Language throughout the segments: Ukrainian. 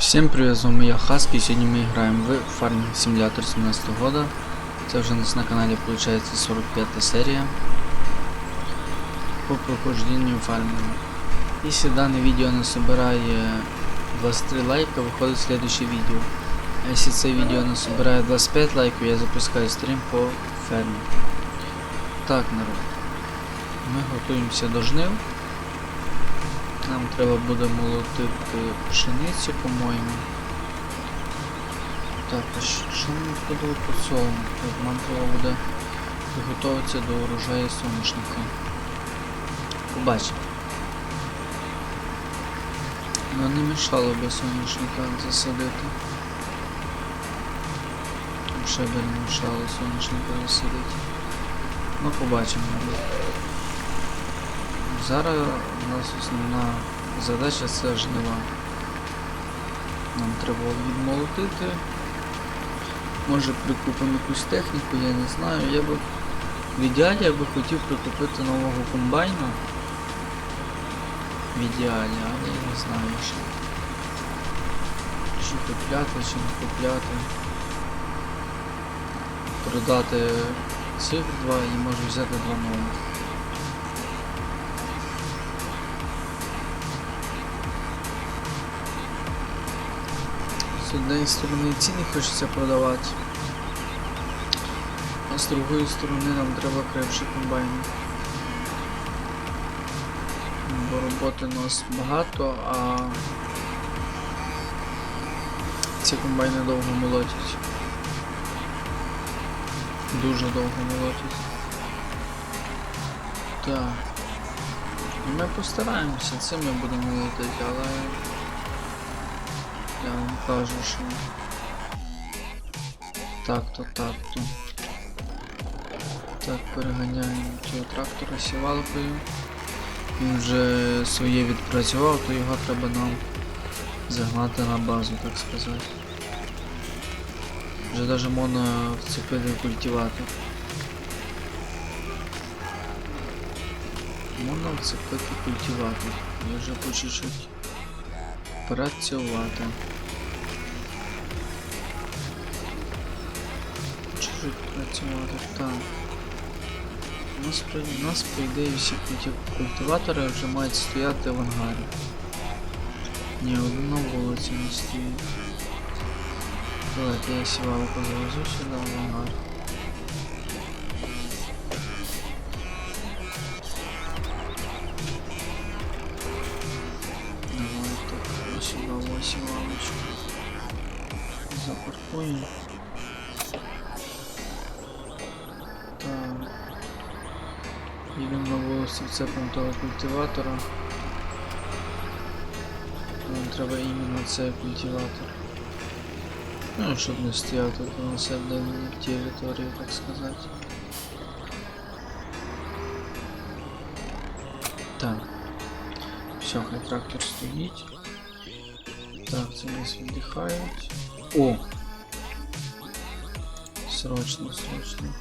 Всем привет, з вами я Хаски, сьогодні ми граємо в Farming Simulator 17 года. Це вже у нас на каналі виходить 45 серія по прохождению фармингу. Якщо дане відео не собирає 23 лайка, виходить следующее відео. А якщо це відео не собирає 25 лайків, я запускаю стрім по фермі. Так, народ. Ми готуємося до жнив. Нам треба буде молотити пшеницю, по-моєму. Так, а що нам буде по цьому? Так, Нам треба буде підготуватися до урожаю соняшника. Побачимо. Ну не мішало би соняшника засадити. Ще би не мішало соняшника засадити. Ну побачимо. Зараз у нас основна задача це жнива. Нам треба відмолотити. Може прикупимо якусь техніку, я не знаю. Я би в ідеалі я би хотів прикупити нового комбайна. В ідеалі, але я не знаю ще. Чи купляти, чи не купляти. Продати цих два і може взяти два нових. З однієї сторони ціни хочеться продавати, а з другої сторони нам треба крепші комбайни. Бо роботи у нас багато, а ці комбайни довго молотять. Дуже довго молотять. Так. Ми постараємося, це ми будемо молотити, але я вам кажу, що так-то, так-то. Так, переганяємо цього трактора сівалкою. Він вже своє відпрацював, то його треба нам загнати на базу, так сказати. Вже даже можна вцепити культиватор. Можна вцепити культиватор. Я вже по чуть-чуть працювати. Працювати, так. У нас, у нас по ідеї всі культи- культиватори вже мають стояти в ангарі. Ні, один на вулиці не стоїть. Давайте я сівалку завезу сюди в ангар. Давайте ось сюди ось. Запаркуємо. на вулиці вцепимо того культиватора. Нам треба іменно цей культиватор. Ну, щоб не стояв тут на себе території, так сказати. Так. Все, хай трактор стоїть. Так, це у нас віддихають. О! Срочно, срочно.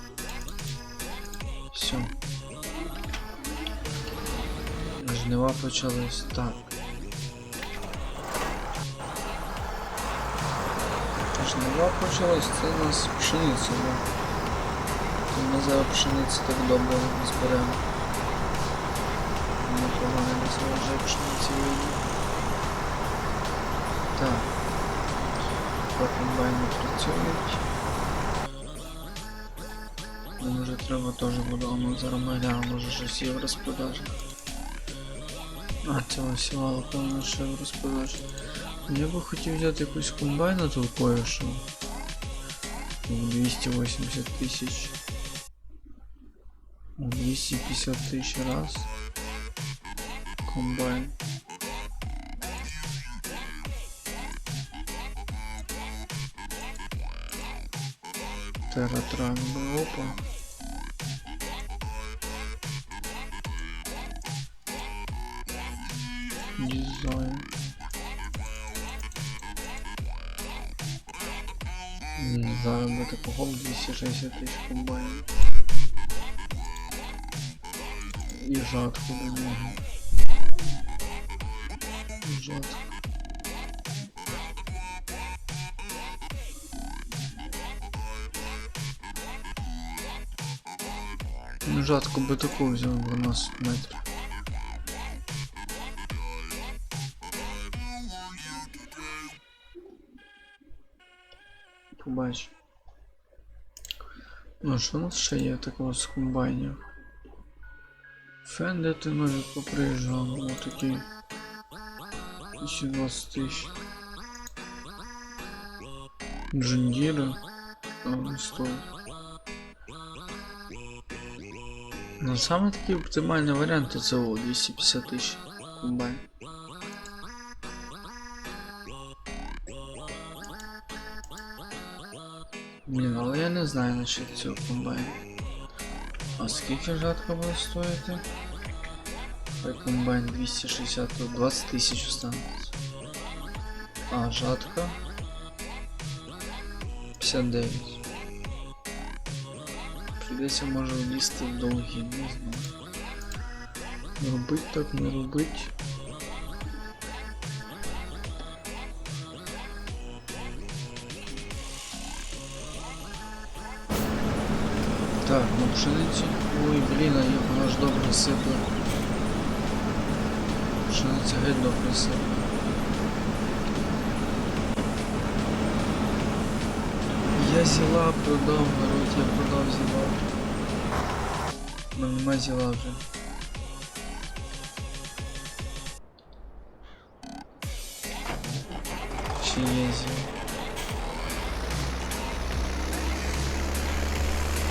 Все. Жнива почались. Так. Жнива почалась, це у нас пшениця, да. То ми зараз пшениці так добре зберемо. Непогано не вже пшениці вийде. Так. Два комбайни працюють. Нам вже треба теж буде, а ну зараз ми глянемо, може щось є в розпродажі. А, цього сівала, певно, ще в розпродажі. Я би хотів взяти якусь комбайна толкою, що в 280 тисяч. У 250 тисяч раз. Комбайн. Тератрак би опа. Не знаю. Заработы это походу 260 тысяч комбайн. И жатку Не него. Жатку. Ну жатку бы такую взял 12 метров. Побач. Ну, що у нас ще є такого з комбайнів? Фен, де ти нові поприїжджав, ну такий. 20 тисяч. Джиндіра. Там стоїть. Ну, саме такий оптимальний варіант це о 250 тисяч комбайн. не знаю насчет цього комбайну. А скільки жатка буде стоїти? Хай комбайн 260, то 20 тисяч останеться. А, жатка 59. Придеться може лізти в довгі, не знаю. Робить так, не робить. Так, ну пшениці. Ой, блін, а як вона ж добре сипле. Пшениця геть добре сипле. Я зіла продав, народ, я продав зіла. Ну нема зіла вже. Чи є зіла?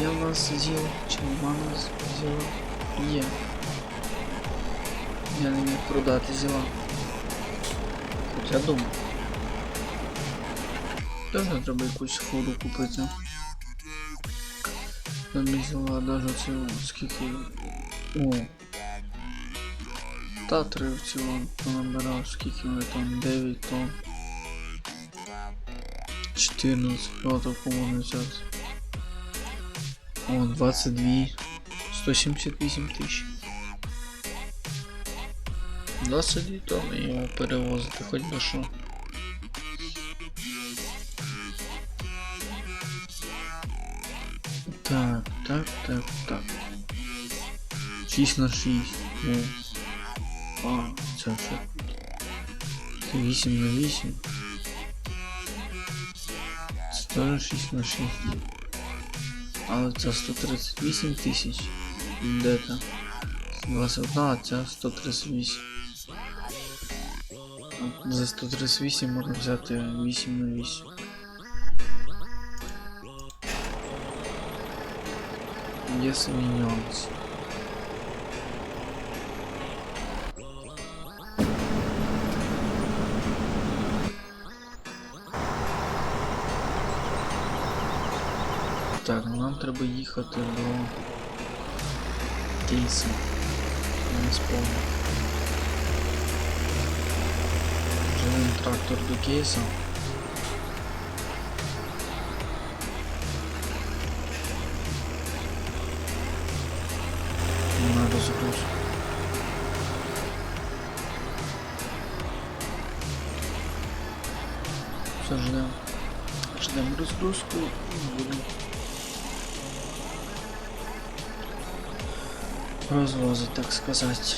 Є в нас зіл, чи нема в нас зіла? Є. Я не міг продати зіла. Хоча думаю. Теж не треба якусь фуру купити. Там зіла даже це скільки. О, Татри в цілому понабирав, скільки вони там 9 тонн. 14, ну такому не взяти. О, 22. 178 тисяч. 22 тонни його перевозити, хоч би що. Так, так, так, так. 6 на 6. О. А, це все. Це 8 на 8. Це теж 6 на 6. Але це 138 тисяч. Де там? 21, а це 138. За 138 можна взяти 8 на 8. Є свій нюанси. Так, ну нам треба їхати до кейсу. Я не сповню. Живим трактор до кейса. На розгрузку. Все ждем. Ждем розгрузку і будемо розвозить, так сказати.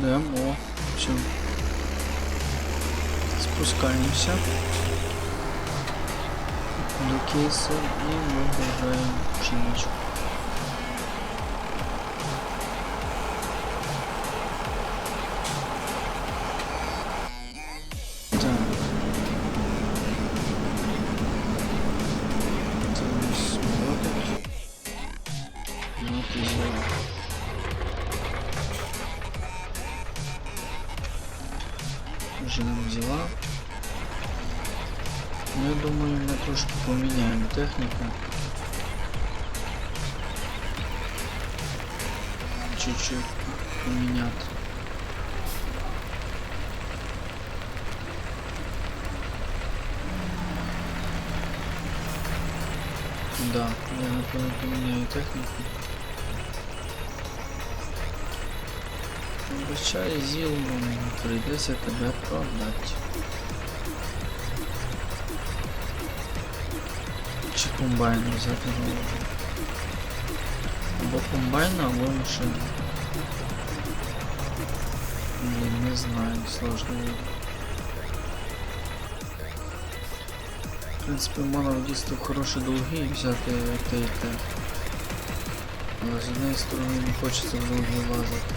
Ждем, о, все. Спускаемся до кейса и выгружаем пшеничку. же нам взяла. Ну, я думаю, мы трошки поменяем технику. Чуть-чуть поменять. Да, я, напевно, поменяю технику. Обещаю Зил, прийдеться тебе продати. Чи комбайн взяти голову? Або комбайн, або машину. Блин, не знаю, сложно. В принципі, можна в дійство хороші долги і взяти те і те. Але з однієї сторони не хочеться в долги лазити.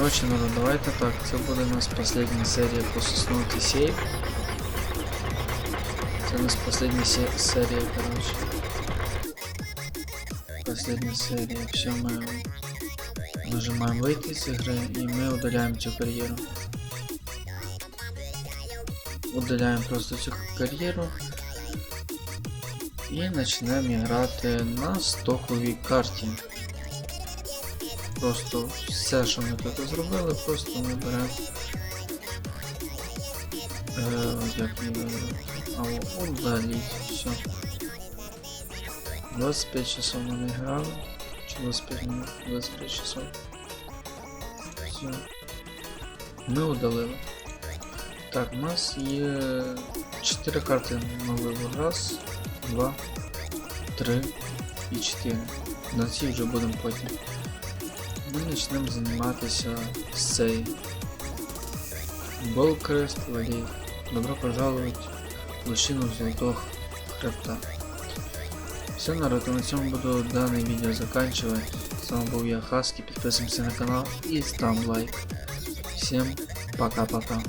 Короче, ну давайте так, це буде у нас последня серія по соснути сейф. Це у нас последня се- серія, короче. Последняя серия. Все, мы нажимаем выйти с игры и мы удаляем эту карьеру. Удаляем просто цю кар'єру і почнемо грати на стоковій карті. Просто все, що ми тут зробили, просто ми беремо. Е, як її а, удаліть, все. 25 часов ми не грали. Чи 25 минут? 25 часов. Все. Ми удалили. Так, у нас є 4 карти на. Раз, два, три і 4. На ці вже будемо потім. Ми почнемо займатися з цією. Болкрест Валій. Добро пожаловать в лощину Золотого Хребта. Все, народ, на цьому буду данное видео заканчивать. С вами был я, Хаски. Подписываемся на канал и ставим лайк. Всем пока-пока.